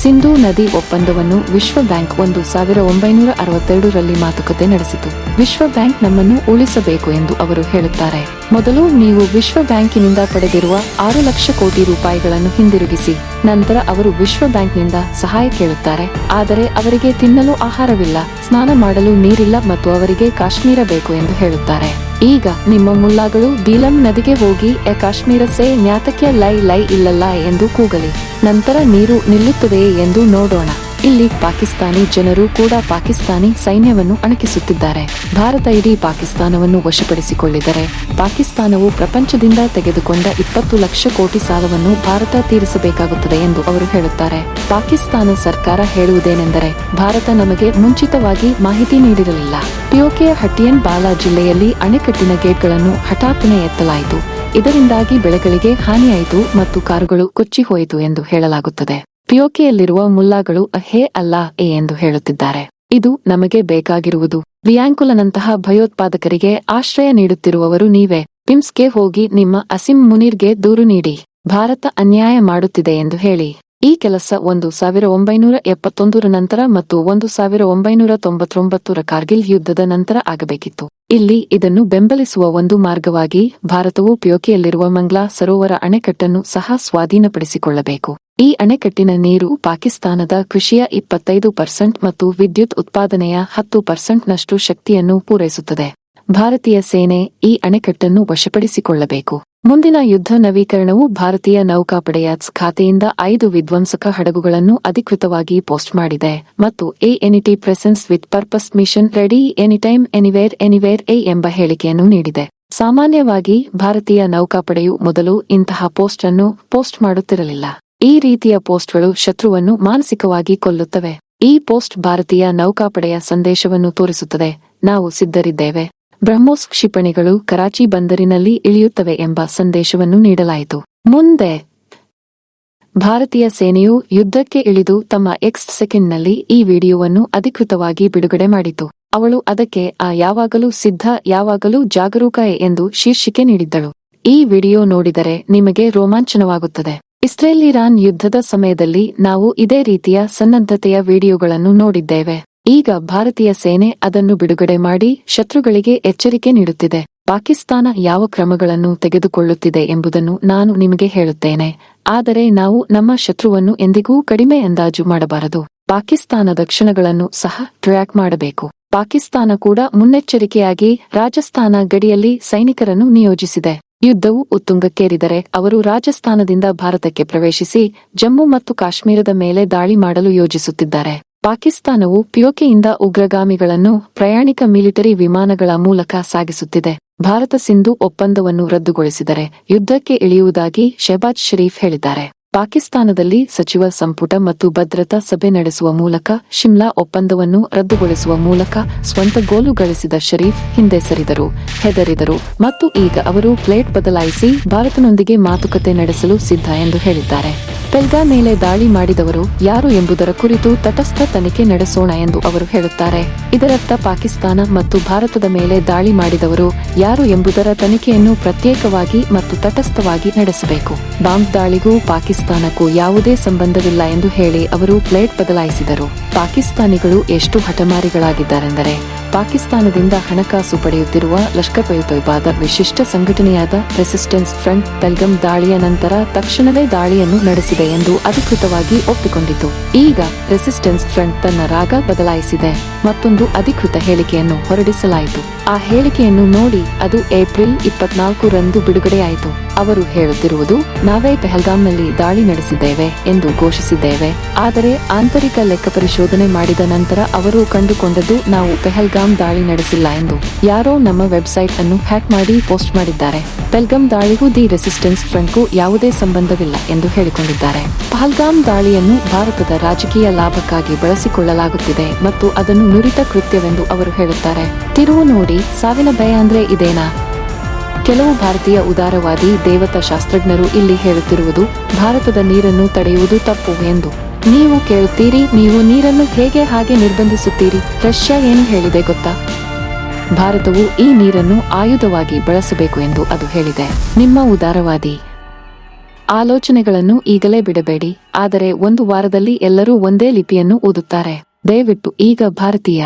ಸಿಂಧೂ ನದಿ ಒಪ್ಪಂದವನ್ನು ವಿಶ್ವ ಬ್ಯಾಂಕ್ ಒಂದು ಸಾವಿರ ಒಂಬೈನೂರ ಅರವತ್ತೆರಡರಲ್ಲಿ ಮಾತುಕತೆ ನಡೆಸಿತು. ವಿಶ್ವ ಬ್ಯಾಂಕ್ ನಮ್ಮನ್ನು ಉಳಿಸಬೇಕು ಎಂದು ಅವರು ಹೇಳುತ್ತಾರೆ. ಮೊದಲು ನೀವು ವಿಶ್ವ ಬ್ಯಾಂಕಿನಿಂದ ಪಡೆದಿರುವ ಆರು ಲಕ್ಷ ಕೋಟಿ ರೂಪಾಯಿಗಳನ್ನು ಹಿಂದಿರುಗಿಸಿ, ನಂತರ ಅವರು ವಿಶ್ವ ಬ್ಯಾಂಕ್ನಿಂದ ಸಹಾಯ ಕೇಳುತ್ತಾರೆ. ಆದರೆ ಅವರಿಗೆ ತಿನ್ನಲು ಆಹಾರವಿಲ್ಲ, ಸ್ನಾನ ಮಾಡಲು ನೀರಿಲ್ಲ ಮತ್ತು ಅವರಿಗೆ ಕಾಶ್ಮೀರ ಬೇಕು ಎಂದು ಹೇಳುತ್ತಾರೆ. ಈಗ ನಿಮ್ಮ ಮುಲ್ಲಾಗಳು ಬೀಲಂ ನದಿಗೆ ಹೋಗಿ ಎ ಕಾಶ್ಮೀರ ಸೇ ನ್ಯಾತಕ್ಕೆ ಲೈ ಲೈ ಇಲ್ಲಲ್ಲ ಎಂದು ಕೂಗಲಿ. ನಂತರ ನೀರು ನಿಲ್ಲುತ್ತದೆಯೇ ಎಂದು ನೋಡೋಣ. ಇಲ್ಲಿ ಪಾಕಿಸ್ತಾನಿ ಜನರು ಕೂಡ ಪಾಕಿಸ್ತಾನಿ ಸೈನ್ಯವನ್ನು ಅಣಕಿಸುತ್ತಿದ್ದಾರೆ. ಭಾರತ ಇಡೀ ಪಾಕಿಸ್ತಾನವನ್ನು ವಶಪಡಿಸಿಕೊಳ್ಳಿದರೆ ಪಾಕಿಸ್ತಾನವು ಪ್ರಪಂಚದಿಂದ ತೆಗೆದುಕೊಂಡ ಇಪ್ಪತ್ತು ಲಕ್ಷ ಕೋಟಿ ಸಾಲವನ್ನು ಭಾರತ ತೀರಿಸಬೇಕಾಗುತ್ತದೆ ಎಂದು ಅವರು ಹೇಳುತ್ತಾರೆ. ಪಾಕಿಸ್ತಾನ ಸರ್ಕಾರ ಹೇಳುವುದೇನೆಂದರೆ ಭಾರತ ನಮಗೆ ಮುಂಚಿತವಾಗಿ ಮಾಹಿತಿ ನೀಡಿರಲಿಲ್ಲ. ಪಿಯೋಕೆಯ ಹಟ್ಟಿಯನ್ ಬಾಲಾ ಜಿಲ್ಲೆಯಲ್ಲಿ ಅಣೆಕಟ್ಟಿನ ಗೇಟ್ಗಳನ್ನು ಹಠಾತ್ತನೆ ಎತ್ತಲಾಯಿತು. ಇದರಿಂದಾಗಿ ಬೆಳೆಗಳಿಗೆ ಹಾನಿಯಾಯಿತು ಮತ್ತು ಕಾರುಗಳು ಕೊಚ್ಚಿ ಹೋಯಿತು ಎಂದು ಹೇಳಲಾಗುತ್ತದೆ. ಪಿಯೋಕೆಯಲ್ಲಿರುವ ಮುಲ್ಲಾಗಳು ಅಹೇ ಅಲ್ಲ ಎ ಎಂದು ಹೇಳುತ್ತಿದ್ದಾರೆ. ಇದು ನಮಗೆ ಬೇಕಾಗಿರುವುದು. ವಿಯಾಂಕುಲನಂತಹ ಭಯೋತ್ಪಾದಕರಿಗೆ ಆಶ್ರಯ ನೀಡುತ್ತಿರುವವರು ನೀವೇ. ಪಿಮ್ಸ್ಗೆ ಹೋಗಿ ನಿಮ್ಮ ಅಸಿಂ ಮುನೀರ್ಗೆ ದೂರು ನೀಡಿ. ಭಾರತ ಅನ್ಯಾಯ ಮಾಡುತ್ತಿದೆ ಎಂದು ಹೇಳಿ. ಈ ಕೆಲಸ ಒಂದು ಸಾವಿರ ಒಂಬೈನೂರ ಎಪ್ಪತ್ತೊಂದರ ನಂತರ ಮತ್ತು ಒಂದು ಸಾವಿರ ಒಂಬೈನೂರ ತೊಂಬತ್ತೊಂಬತ್ತರ ಕಾರ್ಗಿಲ್ ಯುದ್ಧದ ನಂತರ ಆಗಬೇಕಿತ್ತು. ಇಲ್ಲಿ ಇದನ್ನು ಬೆಂಬಲಿಸುವ ಒಂದು ಮಾರ್ಗವಾಗಿ ಭಾರತವು ಪ್ಯೋಕಿಯಲ್ಲಿರುವ ಮಂಗ್ಲಾ ಸರೋವರ ಅಣೆಕಟ್ಟನ್ನು ಸಹ ಸ್ವಾಧೀನಪಡಿಸಿಕೊಳ್ಳಬೇಕು. ಈ ಅಣೆಕಟ್ಟಿನ ನೀರು ಪಾಕಿಸ್ತಾನದ ಕೃಷಿಯ ಇಪ್ಪತ್ತೈದು ಪರ್ಸೆಂಟ್ ಮತ್ತು ವಿದ್ಯುತ್ ಉತ್ಪಾದನೆಯ ಹತ್ತು ಪರ್ಸೆಂಟ್ನಷ್ಟು ಶಕ್ತಿಯನ್ನು ಪೂರೈಸುತ್ತದೆ. ಭಾರತೀಯ ಸೇನೆ ಈ ಅಣೆಕಟ್ಟನ್ನು ವಶಪಡಿಸಿಕೊಳ್ಳಬೇಕು. ಮುಂದಿನ ಯುದ್ಧ ನವೀಕರಣವು ಭಾರತೀಯ ನೌಕಾಪಡೆಯ ಖಾತೆಯಿಂದ ಐದು ವಿಧ್ವಂಸಕ ಹಡಗುಗಳನ್ನು ಅಧಿಕೃತವಾಗಿ ಪೋಸ್ಟ್ ಮಾಡಿದೆ ಮತ್ತು a entity presence with purpose mission ready anytime anywhere anywhere a ಎಂಬ ಹೇಳಿಕೆಯನ್ನು ನೀಡಿದೆ. ಸಾಮಾನ್ಯವಾಗಿ ಭಾರತೀಯ ನೌಕಾಪಡೆಯು ಮೊದಲು ಇಂತಹ ಪೋಸ್ಟ್ ಅನ್ನು ಪೋಸ್ಟ್ ಮಾಡುತ್ತಿರಲಿಲ್ಲ. ಈ ರೀತಿಯ ಪೋಸ್ಟ್ಗಳು ಶತ್ರುವನ್ನು ಮಾನಸಿಕವಾಗಿ ಕೊಲ್ಲುತ್ತವೆ. ಈ ಪೋಸ್ಟ್ ಭಾರತೀಯ ನೌಕಾಪಡೆಯ ಸಂದೇಶವನ್ನು ತೋರಿಸುತ್ತದೆ. ನಾವು ಸಿದ್ಧರಿದ್ದೇವೆ. ಬ್ರಹ್ಮೋಸ್ ಕ್ಷಿಪಣಿಗಳು ಕರಾಚಿ ಬಂದರಿನಲ್ಲಿ ಇಳಿಯುತ್ತವೆ ಎಂಬ ಸಂದೇಶವನ್ನು ನೀಡಲಾಯಿತು. ಮುಂದೆ, ಭಾರತೀಯ ಸೇನೆಯು ಯುದ್ಧಕ್ಕೆ ಇಳಿದು ತಮ್ಮ ಎಕ್ಸ್ ಸೆಕೆಂಡ್ನಲ್ಲಿ ಈ ವಿಡಿಯೋವನ್ನು ಅಧಿಕೃತವಾಗಿ ಬಿಡುಗಡೆ ಮಾಡಿತು. ಅವಳು ಅದಕ್ಕೆ, ಆ, ಯಾವಾಗಲೂ ಸಿದ್ಧ, ಯಾವಾಗಲೂ ಜಾಗರೂಕ ಎಂದು ಶೀರ್ಷಿಕೆ ನೀಡಿದ್ದಳು. ಈ ವಿಡಿಯೋ ನೋಡಿದರೆ ನಿಮಗೆ ರೋಮಾಂಚನವಾಗುತ್ತದೆ. ಇಸ್ರೇಲ್ ಇರಾನ್ ಯುದ್ಧದ ಸಮಯದಲ್ಲಿ ನಾವು ಇದೇ ರೀತಿಯ ಸನ್ನದ್ಧತೆಯ ವಿಡಿಯೋಗಳನ್ನು ನೋಡಿದ್ದೇವೆ. ಈಗ ಭಾರತೀಯ ಸೇನೆ ಅದನ್ನು ಬಿಡುಗಡೆ ಮಾಡಿ ಶತ್ರುಗಳಿಗೆ ಎಚ್ಚರಿಕೆ ನೀಡುತ್ತಿದೆ. ಪಾಕಿಸ್ತಾನ ಯಾವ ಕ್ರಮಗಳನ್ನು ತೆಗೆದುಕೊಳ್ಳುತ್ತಿದೆ ಎಂಬುದನ್ನು ನಾನು ನಿಮಗೆ ಹೇಳುತ್ತೇನೆ. ಆದರೆ ನಾವು ನಮ್ಮ ಶತ್ರುವನ್ನು ಎಂದಿಗೂ ಕಡಿಮೆ ಅಂದಾಜು ಮಾಡಬಾರದು. ಪಾಕಿಸ್ತಾನದ ಕ್ಷಣಗಳನ್ನು ಸಹ ಟ್ರ್ಯಾಕ್ ಮಾಡಬೇಕು. ಪಾಕಿಸ್ತಾನ ಕೂಡ ಮುನ್ನೆಚ್ಚರಿಕೆಯಾಗಿ ರಾಜಸ್ಥಾನ ಗಡಿಯಲ್ಲಿ ಸೈನಿಕರನ್ನು ನಿಯೋಜಿಸಿದೆ. ಯುದ್ಧವು ಉತ್ತುಂಗಕ್ಕೇರಿದರೆ ಅವರು ರಾಜಸ್ಥಾನದಿಂದ ಭಾರತಕ್ಕೆ ಪ್ರವೇಶಿಸಿ ಜಮ್ಮು ಮತ್ತು ಕಾಶ್ಮೀರದ ಮೇಲೆ ದಾಳಿ ಮಾಡಲು ಯೋಜಿಸುತ್ತಿದ್ದಾರೆ. ಪಾಕಿಸ್ತಾನವು ಪಿಯೋಕೆಯಿಂದ ಉಗ್ರಗಾಮಿಗಳನ್ನು ಪ್ರಯಾಣಿಕ ಮಿಲಿಟರಿ ವಿಮಾನಗಳ ಮೂಲಕ ಸಾಗಿಸುತ್ತಿದೆ. ಭಾರತ ಸಿಂಧು ಒಪ್ಪಂದವನ್ನು ರದ್ದುಗೊಳಿಸಿದರೆ ಯುದ್ಧಕ್ಕೆ ಇಳಿಯುವುದಾಗಿ ಶೆಬಾಜ್ ಶರೀಫ್ ಹೇಳಿದ್ದಾರೆ. ಪಾಕಿಸ್ತಾನದಲ್ಲಿ ಸಚಿವ ಸಂಪುಟ ಮತ್ತು ಭದ್ರತಾ ಸಭೆ ನಡೆಸುವ ಮೂಲಕ ಶಿಮ್ಲಾ ಒಪ್ಪಂದವನ್ನು ರದ್ದುಗೊಳಿಸುವ ಮೂಲಕ ಸ್ವಂತ ಗೋಲು ಗಳಿಸಿದ ಶರೀಫ್ ಹಿಂದೆ ಸರಿದರು, ಹೆದರಿದರು ಮತ್ತು ಈಗ ಅವರು ಪ್ಲೇಟ್ ಬದಲಾಯಿಸಿ ಭಾರತನೊಂದಿಗೆ ಮಾತುಕತೆ ನಡೆಸಲು ಸಿದ್ಧ ಎಂದು ಹೇಳಿದ್ದಾರೆ. ಪೆಲ್ಗಾ ಮೇಲೆ ದಾಳಿ ಮಾಡಿದವರು ಯಾರು ಎಂಬುದರ ಕುರಿತು ತಟಸ್ಥ ತನಿಖೆ ನಡೆಸೋಣ ಎಂದು ಅವರು ಹೇಳುತ್ತಾರೆ. ಇದರರ್ಥ ಪಾಕಿಸ್ತಾನ ಮತ್ತು ಭಾರತದ ಮೇಲೆ ದಾಳಿ ಮಾಡಿದವರು ಯಾರು ಎಂಬುದರ ತನಿಖೆಯನ್ನು ಪ್ರತ್ಯೇಕವಾಗಿ ಮತ್ತು ತಟಸ್ಥವಾಗಿ ನಡೆಸಬೇಕು. ಬಾಂಬ್ ದಾಳಿಗೂ ಪಾಕಿಸ್ತಾನಕ್ಕೂ ಯಾವುದೇ ಸಂಬಂಧವಿಲ್ಲ ಎಂದು ಹೇಳಿ ಅವರು ಪ್ಲೇಟ್ ಬದಲಾಯಿಸಿದರು. ಪಾಕಿಸ್ತಾನಿಗಳು ಎಷ್ಟು ಹಠಮಾರಿಗಳಾಗಿದ್ದಾರೆಂದರೆ, ಪಾಕಿಸ್ತಾನದಿಂದ ಹಣಕಾಸು ಪಡೆಯುತ್ತಿರುವ ಲಷ್ಕರ್ ವಿಶಿಷ್ಟ ಸಂಘಟನೆಯಾದ ರೆಸಿಸ್ಟೆನ್ಸ್ ಫ್ರಂಟ್ ಬೆಲ್ಗಂ ದಾಳಿಯ ನಂತರ ತಕ್ಷಣವೇ ದಾಳಿಯನ್ನು ನಡೆಸಿದೆ ಎಂದು ಅಧಿಕೃತವಾಗಿ ಒಪ್ಪಿಕೊಂಡಿತು. ಈಗ ರೆಸಿಸ್ಟೆನ್ಸ್ ಫ್ರಂಟ್ ತನ್ನ ರಾಗ ಬದಲಾಯಿಸಿದೆ. ಮತ್ತೊಂದು ಅಧಿಕೃತ ಹೇಳಿಕೆಯನ್ನು ಹೊರಡಿಸಲಾಯಿತು. ಆ ಹೇಳಿಕೆಯನ್ನು ನೋಡಿ ಅದು ಏಪ್ರಿಲ್ ಇಪ್ಪತ್ನಾಲ್ಕು ರಂದು ಬಿಡುಗಡೆಯಾಯಿತು. ಅವರು ಹೇಳುತ್ತಿರುವುದು, ನಾವೇ ಪೆಹಲ್ಗಾಂನಲ್ಲಿ ದಾಳಿ ನಡೆಸಿದ್ದೇವೆ ಎಂದು ಘೋಷಿಸಿದ್ದೇವೆ. ಆದರೆ ಆಂತರಿಕ ಲೆಕ್ಕ ಪರಿಶೋಧನೆ ಮಾಡಿದ ನಂತರ ಅವರು ಕಂಡುಕೊಂಡದ್ದು, ನಾವು ಪೆಹಲ್ಗಾಂ ದಾಳಿ ನಡೆಸಿಲ್ಲ ಎಂದು. ಯಾರೋ ನಮ್ಮ ವೆಬ್ಸೈಟ್ ಅನ್ನು ಹ್ಯಾಕ್ ಮಾಡಿ ಪೋಸ್ಟ್ ಮಾಡಿದ್ದಾರೆ. ಪೆಹಲ್ಗಾಂ ದಾಳಿಗೂ ದಿ ರೆಸಿಸ್ಟೆನ್ಸ್ ಫ್ರಂಟ್ಗೂ ಯಾವುದೇ ಸಂಬಂಧವಿಲ್ಲ ಎಂದು ಹೇಳಿಕೊಂಡಿದ್ದಾರೆ. ಪಹಲ್ಗಾಂ ದಾಳಿಯನ್ನು ಭಾರತದ ರಾಜಕೀಯ ಲಾಭಕ್ಕಾಗಿ ಬಳಸಿಕೊಳ್ಳಲಾಗುತ್ತಿದೆ ಮತ್ತು ಅದನ್ನು ನುರಿತ ಕೃತ್ಯವೆಂದು ಅವರು ಹೇಳುತ್ತಾರೆ. ತಿರುವು ನೋಡಿ, ಸಾವಿನ ಭಯ ಅಂದ್ರೆ ಇದೇನಾ? ಕೆಲವು ಭಾರತೀಯ ಉದಾರವಾದಿ ದೇವತಾ ಶಾಸ್ತ್ರಜ್ಞರು ಇಲ್ಲಿ ಹೇಳುತ್ತಿರುವುದು, ಭಾರತದ ನೀರನ್ನು ತಡೆಯುವುದು ತಪ್ಪು ಎಂದು. ನೀವು ಕೇಳುತ್ತೀರಿ, ನೀವು ನೀರನ್ನು ಹೇಗೆ ಹಾಗೆ ನಿರ್ಬಂಧಿಸುತ್ತೀರಿ, ರಷ್ಯಾ ಏನು ಹೇಳಿದೆ ಗೊತ್ತಾ? ಭಾರತವು ಈ ನೀರನ್ನು ಆಯುಧವಾಗಿ ಬಳಸಬೇಕು ಎಂದು ಅದು ಹೇಳಿದೆ. ನಿಮ್ಮ ಉದಾರವಾದಿ. ಆಲೋಚನೆಗಳನ್ನು ಈಗಲೇ ಬಿಡಬೇಡಿ, ಆದರೆ ಒಂದು ವಾರದಲ್ಲಿ ಎಲ್ಲರೂ ಒಂದೇ ಲಿಪಿಯನ್ನು ಓದುತ್ತಾರೆ. ದಯವಿಟ್ಟು ಈಗ ಭಾರತೀಯ.